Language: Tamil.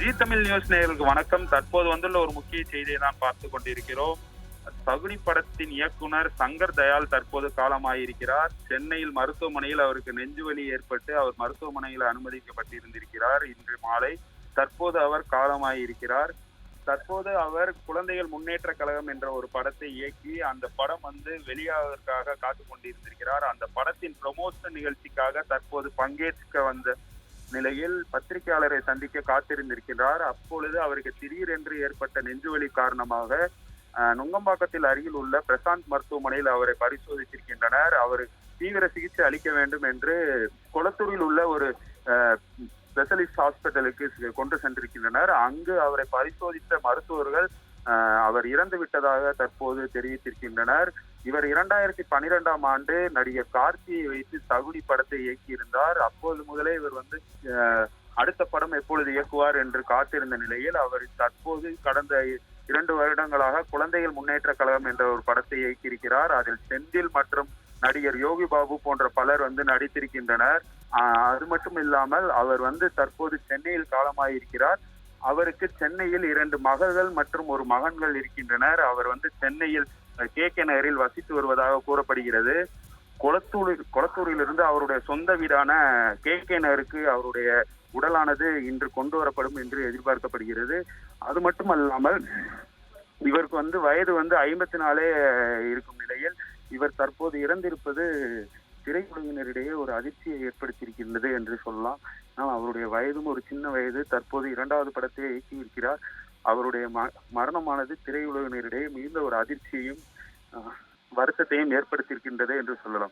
ஜி தமிழ் நியூஸ் நேயர்களுக்கு வணக்கம். தற்போது வந்துள்ள ஒரு முக்கிய செய்தியை தான் பார்த்து கொண்டிருக்கிறோம். தகுதி படத்தின் இயக்குனர் சங்கர் தயால் தற்போது காலமாயிருக்கிறார். சென்னையில் மருத்துவமனையில் அவருக்கு நெஞ்சுவலி ஏற்பட்டு அவர் மருத்துவமனையில் அனுமதிக்கப்பட்டிருந்திருக்கிறார். இன்று மாலை தற்போது அவர் காலமாயிருக்கிறார். தற்போது அவர் குழந்தைகள் முன்னேற்ற கழகம் என்ற ஒரு படத்தை இயக்கி அந்த படம் வந்து வெளியாவதற்காக காத்து கொண்டிருந்திருக்கிறார். அந்த படத்தின் ப்ரமோஷன் நிகழ்ச்சிக்காக தற்போது பங்கேற்க வந்த நிலையில் பத்திரிகையாளரை சந்திக்க காத்திருந்திருக்கிறார். அப்பொழுது அவருக்கு திடீரென்று ஏற்பட்ட நெஞ்சுவலி காரணமாக நுங்கம்பாக்கத்தில் அருகில் உள்ள பிரசாந்த் மருத்துவமனையில் அவரை பரிசோதித்திருக்கின்றனர். அவர் தீவிர சிகிச்சை அளிக்க வேண்டும் என்று கொளத்தூரில் உள்ள ஒரு ஸ்பெஷலிஸ்ட் ஹாஸ்பிட்டலுக்கு கொண்டு சென்றிருக்கின்றனர். அங்கு அவரை பரிசோதித்த மருத்துவர்கள் அவர் இறந்து விட்டதாக தற்போது தெரிவித்திருக்கின்றனர். இவர் இரண்டாயிரத்தி பன்னிரெண்டாம் ஆண்டு நடிகர் கார்த்தியை வைத்து தகுதி படத்தை இயக்கியிருந்தார். அப்போது முதலே இவர் வந்து அடுத்த படம் எப்பொழுது இயக்குவார் என்று காத்திருந்த நிலையில் அவர் தற்போது கடந்த இரண்டு வருடங்களாக குழந்தைகள் முன்னேற்ற கழகம் என்ற ஒரு படத்தை இயக்கியிருக்கிறார். அதில் செந்தில் மற்றும் நடிகர் யோகி பாபு போன்ற பலர் வந்து நடித்திருக்கின்றனர். அது மட்டும் இல்லாமல் அவர் வந்து தற்போது சென்னையில் காலமாயிருக்கிறார். அவருக்கு சென்னையில் இரண்டு மகள்கள் மற்றும் ஒரு மகன்கள் இருக்கின்றனர். அவர் வந்து சென்னையில் கே கே நகரில் வசித்து வருவதாக கூறப்படுகிறது. கொளத்தூரில் கொளத்தூரிலிருந்து அவருடைய சொந்த வீடான கே கே நகருக்கு அவருடைய உடலானது இன்று கொண்டு வரப்படும் என்று எதிர்பார்க்கப்படுகிறது. அது மட்டுமல்லாமல் இவருக்கு வந்து வயது வந்து ஐம்பத்தி நாலே இருக்கும் நிலையில் இவர் தற்போது இறந்திருப்பது திரையுலகினரிடையே ஒரு அதிர்ச்சியை ஏற்படுத்தியிருக்கின்றது என்று சொல்லலாம். ஆனால் அவருடைய வயதும் ஒரு சின்ன வயது. தற்போது இரண்டாவது படத்தை இயக்கியிருக்கிறார். அவருடைய ம- மரணமானது திரையுலகினரிடையே மிகுந்த ஒரு அதிர்ச்சியையும் வருத்தத்தையும் ஏற்படுத்தியிருக்கின்றது என்று சொல்லலாம்.